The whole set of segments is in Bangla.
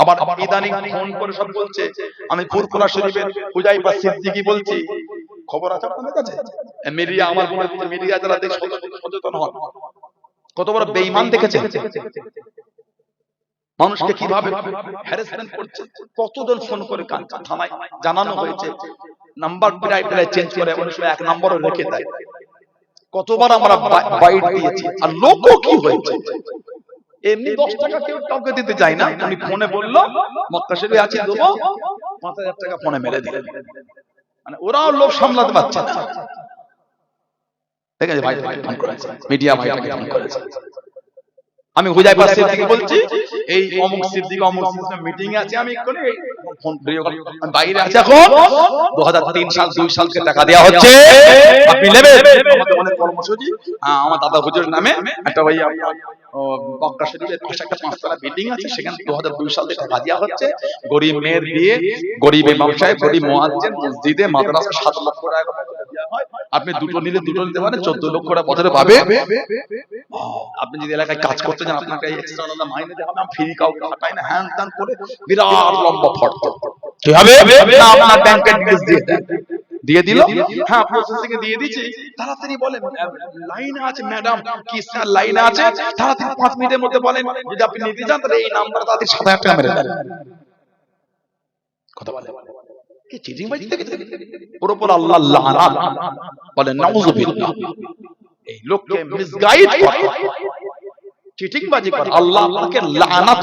আবার ইদানিং ফোন করে সব বলছে, আমি ফুরফুরা শরীফের পূজাই বা সিদ্দিকি বলছি। খবর আছে আপনাদের কাছে? মিডিয়া, আমার মনে হচ্ছে মিডিয়া যারা দেশ সচেতন হন। কত বড় বেঈমান দেখেছেন? মানুষকে কীভাবে হ্যারাসমেন্ট করছে? কতজন ফোন করে কান থানায় জানানো হয়েছে? নাম্বার প্রায় প্রায় চেঞ্জ করে, অনেক সময় এক নম্বরও রেখে দেয়। কতবার আমরা বাইট দিয়েছি, আর লোকও কি হয়েছে? এমনি দশ টাকা কেউ কাউকে দিতে যায় না। উনি ফোনে বলল মক্কা শরীফে আছে দেবো। পাঁচ হাজার টাকা ফোনে মেরে দিলে মানে ওরাও লোভ সামলাতে পারছে না। ঠিক আছে ভাই ফোন করেছে মিডিয়া ভাই ফোন করেছে। আমি হুজাইফা সিদ্দিকী বলছি এই অমুক সিদ্দিক অমুক মিটিং আছে আমি এক্ষুনি ফোন বাইরে আছি এখন। 2003 সাল 2 সালকে টাকা দেওয়া হচ্ছে। আপনি নেবেন? আমাদের অনেক কর্মসূচি। আমার দাদা হুজুর নামে একটা ওই আপনার, বক্কা শরীফের পাশে একটা পাঁচতলা বিল্ডিং আছে সেখানে 2002 সালে টাকা দেওয়া হচ্ছে। গরিব মেয়ের বিয়ে গরিব ইমাম সাহেব গরিব মুয়াজ্জিন মসজিদে মাদ্রাসা 7 লক্ষ টাকা আপনি দুটো নিলে দুটো নিতে পারেন 14 লক্ষ টাকা বছরে পাবে। আপনি যদি এলাকায় কাজ করতে যান আপনাকে এক্সট্রা আলাদা মাইনে দেওয়া হবে ফ্রি খাটাই না হ্যান ত্যান করে বিরাট লম্বা ফর্দ কি হবে? না আপনার ব্যাংকের ডিটেইলস দিয়ে দেন। দিয়ে দিল? হ্যাঁ প্রসেসিং এ দিয়ে দিয়েছি তাড়াতাড়ি বলেন লাইনে আছে ম্যাডাম কি স্যার লাইনে আছে? তাড়াতাড়ি পাঁচ মিনিটের মধ্যে বলেন যদি আপনি নিতে চান তাহলে এই নাম্বার তাড়াতাড়ি টাকা মেরে দেন। কথা বলে। কি চিটিং বাজি দেখেছে ওর উপর আল্লাহ লানাত বলেন নাউজুবিল্লাহ। এই লোককে মিসগাইড করে। চিটিং বাজি করে। আল্লাহ আপনাকে লানাত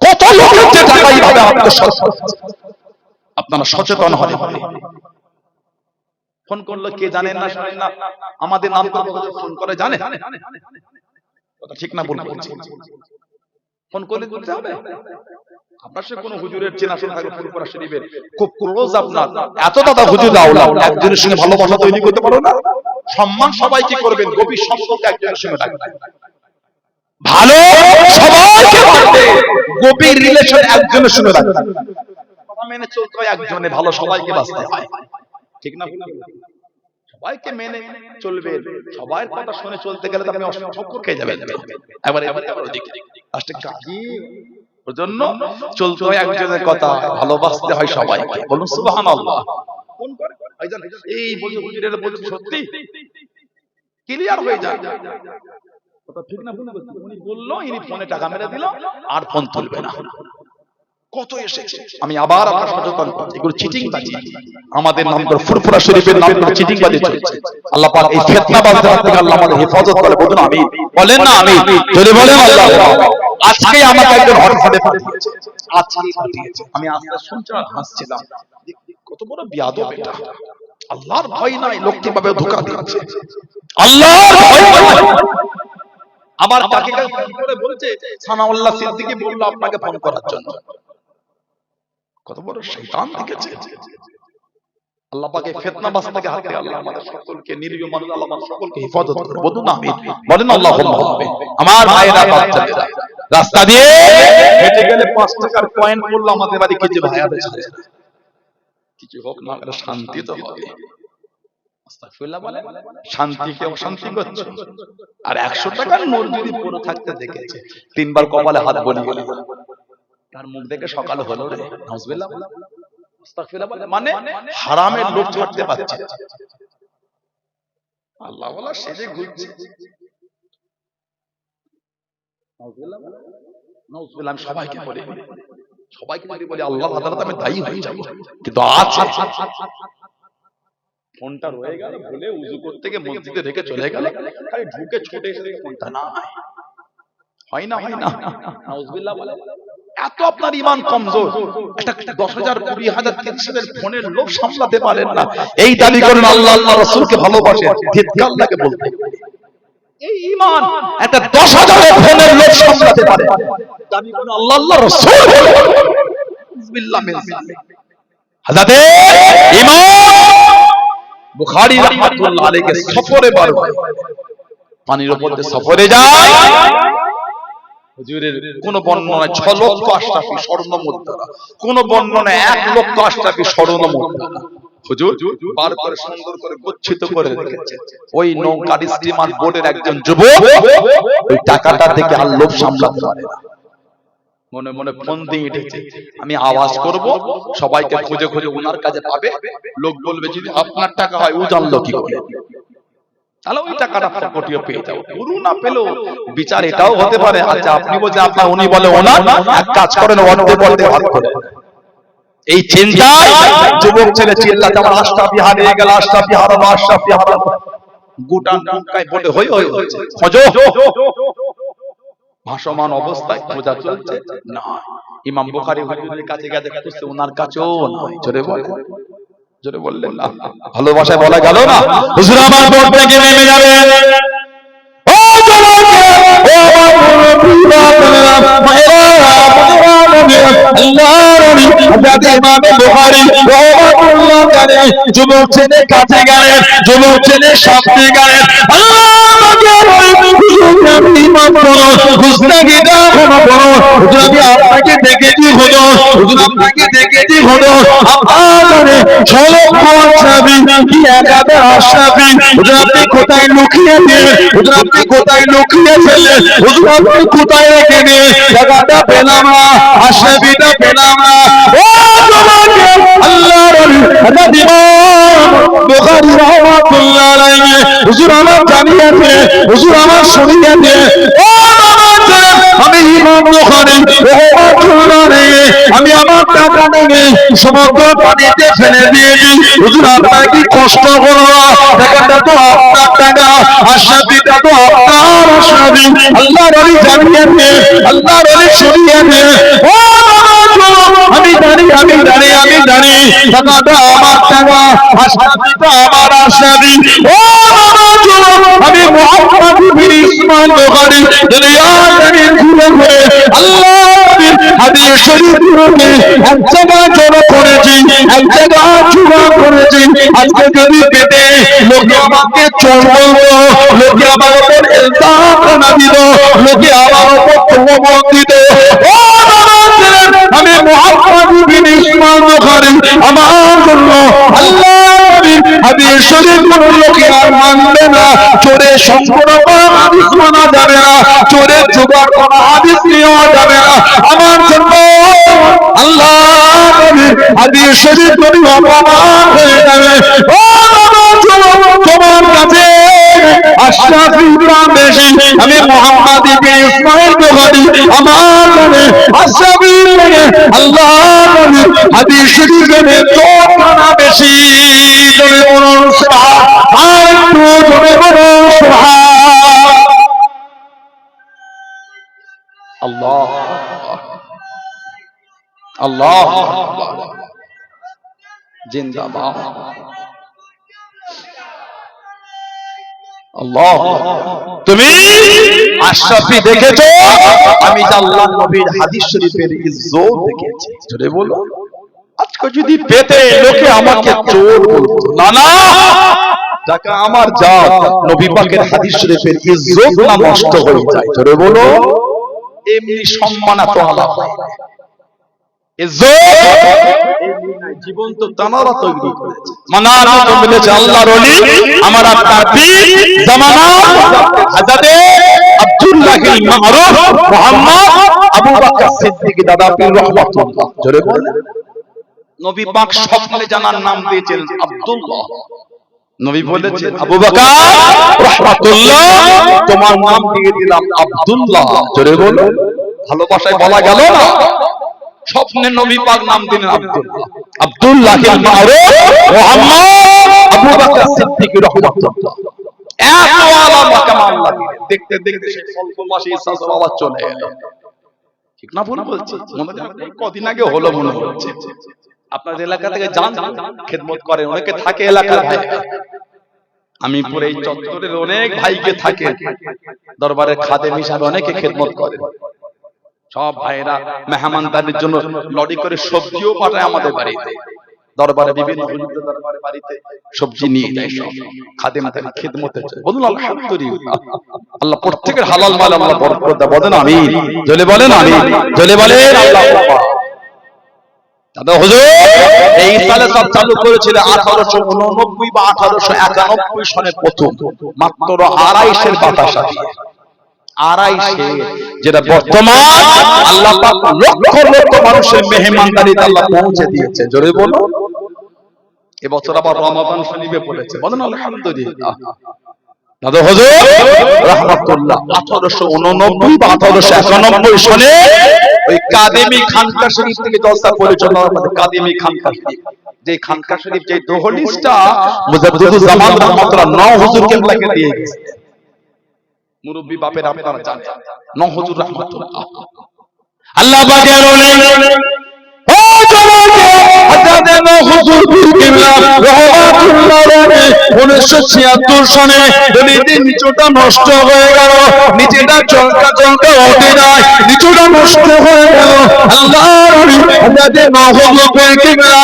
কত লোকের যে টাকা এইভাবে আত্মসাৎ আপনারা সচেতন হন। ফোন করল কে জানেন না শোনেন না? আমাদের নাম করে ফোন করে জানে কথা ঠিক না বলব ফোন করলে বলতে হবে? আপনার সাথে কোনো হুজুরের চেনাশোনা থাকলে ফোন করা শরীফের খুব ক্লোজ আপনার। এত দাদা হুজুর আওলা একজনের সঙ্গে ভালোবাসা তৈরি করতে পারো না। সম্মান সবাইকে করবেন গভীর সম্পর্ক একজনের সঙ্গে রাখবেন ভালো সবাইকে বাড়বে গভীর রিলেশন একজনের সঙ্গে রাখবেন কথা মেনে চলতে হয় একজনে ভালো সবাইকে বাঁচতে হয়। ঠিক না সবাইকে মেনে চলবে। সবার কথা শুনে চলতে গেলে তো আপনি অসংখ্য খেয়ে যাবেন। এবার এবার এবার লাস্টে কাজী চলতে হয় একজনের কথা ভালোবাসতে হয় সবাইকে বলুন কোন এই বলছে হুজুরের বলছে সত্যি? ক্লিয়ার হয়ে যায়। ঠিক না উনি বলল ইনি ফোনে টাকা মেরে দিল আর ফোন তুলবে না। কত এসেছে? আমি আবার আপনার সচেতন এগুলো চিটিং বাজি। আমাদের নাম করে ফুরফুরা শরীফের নাম করে চিটিং বাজি চলছে। আল্লাহ পাক এই ফিতনা বাজদের থেকে আল্লাহ আমাদের হেফাজত করে। বলুন আমি বলেন না আমি। যদি বলেন আল্লাহ আজকে আমাকে একজন হঠাৎ পাঠিয়েছে আজকে পাঠিয়েছে। আমি আস্তে শুনছি আর হাসছিলাম। কত বড় বিয়াদব এটা। আল্লাহর ভয় নাই লোক কীভাবে ধোকা দিচ্ছে আল্লাহর ভয় নাই। আমার কাকে করে বলছে সানাউল্লাহ সিদ্দিকী বলল আপনাকে ফোন করার জন্য। কত বড় শয়তান দেখেছে। আল্লাহ পাকে ফিতনা বাস থেকে হাতে আল্লাহ আমাদের সকলকে নিরীহ মানুষ আল্লাহ আমাদের সকলকে হেফাজত করে বলুন আমিন। বলেন আল্লাহ আমার ভাইয়েরা বাচ্চাদেরা রাস্তা দিয়ে হেঁটে গেলে পাঁচ টাকার কয়েন পড়ল আমাদের বাড়ি কিছু ভাইয়া বেচারে কিছু হোক না এটা শান্তি তো হবে। শান্তিকে অশান্তি করছে। আর একশো টাকার নোট যদি পড়ে থাকতে দেখেছে তিনবার কপালে হাত বলি। তার মুখ দেখে সকাল হলো রে। মানে হারামের লোক ছাড়তে পারছে আল্লাহ বলা সেজে ঘুরছে। বলে। আমি সবাইকে বলি। সবাইকে যদি বলি আল্লাহ আদালতে আমি দায়ী হয়ে যাব। কিন্তু আছে। ফোনটা রয়ে গেল ভুলে উজু করতে গিয়ে মসজিদে রেখে চলে গেল। খালি ঢুকে ছুটে এসে ফোনটা না হয় না হয় না। নাউজুবিল্লাহ বলে। এত আপনার ইমান কমজোর। একটা দশ হাজার, কুড়ি হাজার তিরিশ হাজার ফোনের লোক সামলাতে পারেন না। এই দাবি করেন আল্লাহ আল্লাহ রসুলকে ভালোবাসে লাগে বলতে একটা দশ হাজারের ফোনের লোক সামলাতে পারে। দাবি করেন আল্লাহ আল্লাহ রসুল। হাজাতে ইমান বুখারী রাহমাতুল্লাহ আলাইহি সফরে বার পানির উপর সফরে যায়। হুজুরের কোন বর্ণনায় ছ লক্ষ স্বর্ণ মুদ্রা কোন বর্ণনায় এক লক্ষ স্বর্ণ মুদ্রা হুজুর, বার করে সুন্দর করে গচ্ছিত করে রেখেছে। ওই নৌকার স্টিমার বোর্ডের একজন যুবক, ওই টাকাটা থেকে আর লোভ সামলাতে পারে না। মনে মনে ফোন দিয়ে উঠেছে আমি আওয়াজ করব, সবাইকে খুঁজে খুঁজে ওনার কাছে পাবে। লোক বলবে, যদি আপনার টাকা হয় ও জানলো কি করে? তাহলে ওই টাকাটা ফকটিও পেয়ে যাও। গুরু না পেল বিচার এটাও হতে পারে। আচ্ছা আপনি বলছে আপনার উনি বলে ওনার এক কাজ করেন অর্ধে বলতে ভাগ করে এই চিন্তায় যুবক ছেলে চিল্লাতে আমার গেল গোটা নৌকায় বলে হই হই ভাসমান অবস্থায় খোঁজা চলছে। না ইমাম বুখারী হুজুরের কাছে গেছে খুঁজছে ওনার কাছেও নয়। জোরে বলে। জোরে বললেন ভালোবাসায় বলা গেল না হুজুর আমার বোর্ড থেকে নেমে যাবে আপনাকে দেখেছি হলো আপনাকে হলো আপনারে ষোলক আশরাফি কি একাদা আশরাফি হুজুর আপনি কোথায় লুকিয়ে দিয়ে হুজুর আপনি কোথায় লুকিয়ে ফেললেন? হুজুর আপনি কোথায় রেখে দিয়ে টাকাটা পেলাম না আশরাফিটা পেলাম না। ও তোমাকে আল্লাহর ইমাম বুখারী রাহমাতুল্লাহ আলাইহি। হুজুর আমার জানিয়েছে হুজুর আমার শুনিয়েছে ও আমার আমি ইমাম বুখারী। আমি আমার টাকা নিয়ে সমগ্র পানিতে ফেলে দিয়েছি। হুজুর, আপনার কি কষ্ট না? টাকাটা তো, আপনার টাকা আশাদিটা তো, আপনার আশাদি আল্লাহ রলি জানিয়েছে আল্লাহ রলি শুনিয়েছে ও আমি জানি আমি জানি আমি জানি টাকাটা আমার টাকা আমার ও আমি আল্লাহ হাদিস শরীফগুলোকে এক জায়গায় জড়ো করেছি এক জায়গায় জড়ো করেছি। আজকে যদি পেটে লোকে আমাকে চোর বলল লোকে আমার উপর ইলজাম না দিল, লোকে আমার উপর প্রলোভন দিত আমি মোহাম্মদ বিন ইসমাইল বুখারী আমার জন্য আল্লাহ হাদিস শরীফগুলো লোকে আর মানবে না, চোরে সম্পূর্ণ হাদিস মানা যাবে না। জোগাড় করা হাদিস নেওয়া যাবে না। আমার জন্য আল্লাহ হাদিস শরীফ করি অপমান তোমার কাছে আমি মোহাম্মদ ইসমাইল বুখারী আমার নামে আল্লাহ হাদিস শরীফে তোর বেশি। আল্লাহ জিন্দাবাদ। আল্লাহ তুমি আশরাফি দেখেছ? আমি আল্লাহ নবীর হাদিস শরীফের ইজ্জত দেখেছি। জোরে বলো। আজকে যদি পেতে লোকে আমাকে চোর বলতো। না না টাকা আমার যা নবী পাকের হাদিস শরীফের ইজ্জত না নষ্ট হয়ে যায়। জোরে বলো। এমনি সম্মান এত আলাদা হয় না। ইজ্জত এমনি নাই, জীবন্ত তানারা তৈরি করেছে। মানার মতো মিলেছে আল্লাহর ওলি। আমার আপনার পীর জামানা হযরতে আব্দুল্লাহ মারুফ মুহাম্মদ আবু বকর সিদ্দিক দাদা পীর রহমাতুল্লাহ। জোরে বলেন। নবী পাক স্বপ্নে জানার নাম দিয়েছেন আব্দুল্লাহ। নবী বলেছেন আবু বকর রহমাতুল্লাহ তোমার নাম দিয়ে দিলাম আব্দুল্লাহ। জোরে বলো ভালোবাসায় বলা গেল না? নবী পাক নাম দিলেন আব্দুল্লাহ আব্দুল্লাহ মারুফ মুহাম্মদ আবু বকর সিদ্দিক রহমাতুল্লাহ। কামাল লাগিয়ে দেখতে দেখতে সেই স্বল্প মাসে ইসা বাবা চলে এলো। ঠিক না ভুল বলছি? মনে হয় কদিন আগে হলো মনে হচ্ছে। আপনার এলাকা থেকে যান খেদমত করে অনেকে থাকে এলাকার ভাই। আমি পুরো এই চত্বরের অনেক ভাইকে থাকে। দরবারের খাদেম হিসাবে অনেকে খেদমত করে সব ভাইরা মেহমানদারির জন্য লড়ি করে সবজিও পাঠায় আমাদের বাড়িতে। দরবারে বিভিন্ন দরবারে বাড়িতে সবজি নিয়ে যায় সব। খাদেম তাকে খেদমতে বলুন আলহামদুলিল্লাহ আল্লাহ প্রত্যেকের হালাল মাল আল্লাহ বরকত দেয়। বলেন, আমিন। জলে বলেন, আমিন। জলে বলেন, আল্লাহ দাদা, হুজুর, এই সালে সব চালু করেছিল আঠারোশো উননব্বই বা আঠারোশো একানব্বই সনে প্রথম। মাত্র আড়াইশের বাতাসা দিয়ে আড়াইশে যেটা বর্তমান আল্লাহ লক্ষ লক্ষ মানুষের মেহমানদারিতে আল্লাহ পৌঁছে দিয়েছে। জোরে বলো। এবছর আবার রমাদান শরীফে পড়েছে। বলেন, আলহামদুলিল্লাহ। দাদা হুজুর, রাহমাতুল্লাহ। 1889 বা 1891 সনে ওই কাদেমি খানকা শরীফ থেকে জলসা পরিচালনা করে কাদেমি খানকা শরীফ। যে খানকা শরীফ যে দোহলিসটা মুজাদ্দিদুল জামান নও হুজুর কেবলাকে দিয়ে গেছে। মুরব্বি বাপের আপনারা জানেন নহজুর হুজুর রাহমাতুল্লাহ। আল্লাহ পাকের বলেন ও জমাকে হযরত নহজুর রাহমাতুল্লাহ আলাইহি 1976 সনে দলিতের নিচটা নষ্ট হয়ে গেল। নিচেটা চলকা চলকা ওঠে নাই নিচটা নষ্ট হয়ে গেল। আল্লাহর রাহমাতুল্লাহ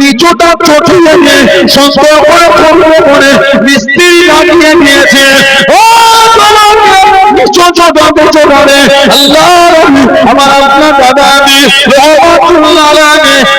নিচটা চটিয়ে নিয়ে সুন্দর করে করবে করে মিস্ত্রি লাগিয়ে দিয়েছে। ও ছোট করে আমার আপনার দাদা আমি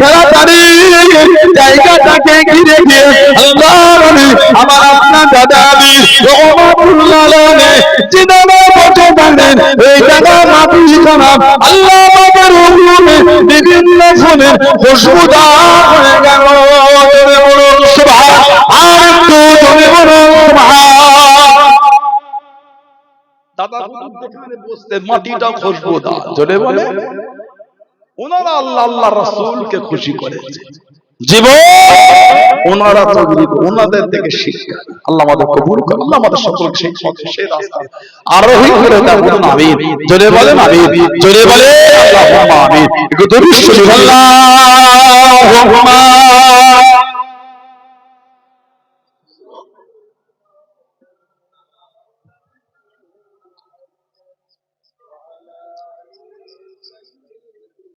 তাড়াতাড়ি জায়গাটাকে ঘিরে গিয়ে আল্লাহর আমার আপনার দাদা আমি রাহমাতুল্লাহ আলাইহি বসে থাকেন এই জায়গা মাটি খানা আল্লাহ বাবার হুকুমে বিভিন্ন ফুলের খুশবুদার হয়ে গেল। আর একটু দাদা যেখানে বসতে মাটিটা খুশবুদার। জোরে বলে। ওনারা আল্লাহ আল্লাহ রাসূলকে খুশি করেছে। জীবন! ওনারা তৈরি ওনাদের থেকে শিক্ষা। আল্লাহ আমাদের কবুল করে আল্লাহ আমাদের সকলকে সেই পথে সেই রাস্তা আরোহী করে দেন। বলুন আমিন। জোরে বলেন আমিন। জোরে বলে আল্লাহুম্মা আমিন। একটু দরুদ শরীফ। আল্লাহুম্মা